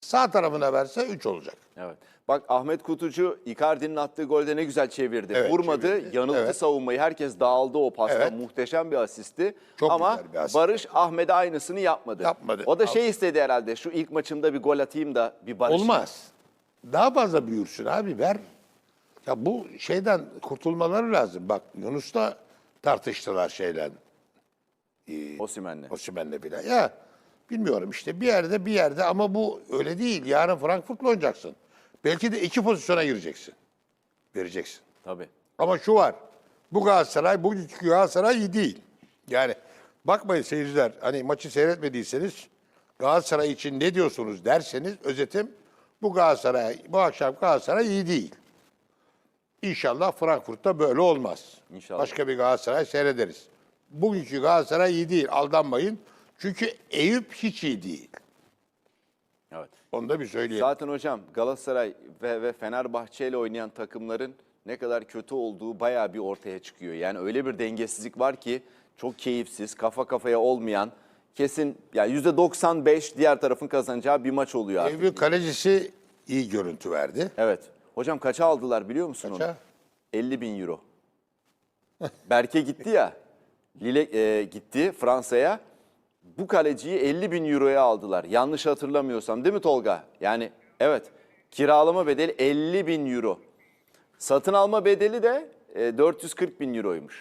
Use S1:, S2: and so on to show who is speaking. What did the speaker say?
S1: Sağ tarafına verse 3 olacak.
S2: Evet. Bak Ahmet Kutucu Icardi'nin attığı golde ne güzel çevirdi.
S1: Evet,
S2: Vurmadı,
S1: çevirdi.
S2: yanılttı
S1: Evet.
S2: savunmayı. Herkes dağıldı o pasta.
S1: Evet.
S2: Muhteşem bir asisti.
S1: Çok
S2: Ama
S1: güzel bir asist.
S2: Barış Ahmet'e aynısını yapmadı.
S1: Yapmadı.
S2: O da şey istedi herhalde. Şu ilk maçımda bir gol atayım da bir Barış.
S1: Olmaz. Daha fazla büyürsün abi ver. Ya bu şeyden kurtulmaları lazım. Bak Yunus'la tartıştılar şeyle.
S2: Osimhen'le.
S1: Osimhen'le bile. Ya bilmiyorum işte bir yerde bir yerde ama bu öyle değil. Yarın Frankfurt'la oynayacaksın. Belki de iki pozisyona gireceksin. Vereceksin.
S2: Tabii.
S1: Ama şu var. Bu Galatasaray, bugünkü Galatasaray iyi değil. Yani bakmayın seyirciler hani maçı seyretmediyseniz Galatasaray için ne diyorsunuz derseniz özetim bu Galatasaray, bu akşam Galatasaray iyi değil. İnşallah Frankfurt'ta böyle olmaz.
S2: İnşallah.
S1: Başka bir Galatasaray seyrederiz. Bugünkü Galatasaray iyi değil, aldanmayın. Çünkü Eyüp hiç iyi değil.
S2: Evet.
S1: Onu da bir söyleyelim.
S2: Zaten hocam Galatasaray ve, ve Fenerbahçe ile oynayan takımların ne kadar kötü olduğu bayağı bir ortaya çıkıyor. Yani öyle bir dengesizlik var ki çok keyifsiz, kafa kafaya olmayan, kesin yani %95 diğer tarafın kazanacağı bir maç oluyor artık.
S1: Eyüp kalecisi iyi görüntü verdi.
S2: Evet. Hocam kaça aldılar biliyor musun onu?
S1: Kaça?
S2: 50 bin euro. Berke gitti ya. Lille e, gitti Fransa'ya. Bu kaleciyi 50 bin euroya aldılar. Yanlış hatırlamıyorsam değil mi Tolga? Yani evet. Kiralama bedeli 50 bin euro. Satın alma bedeli de e, 440 bin euroymuş.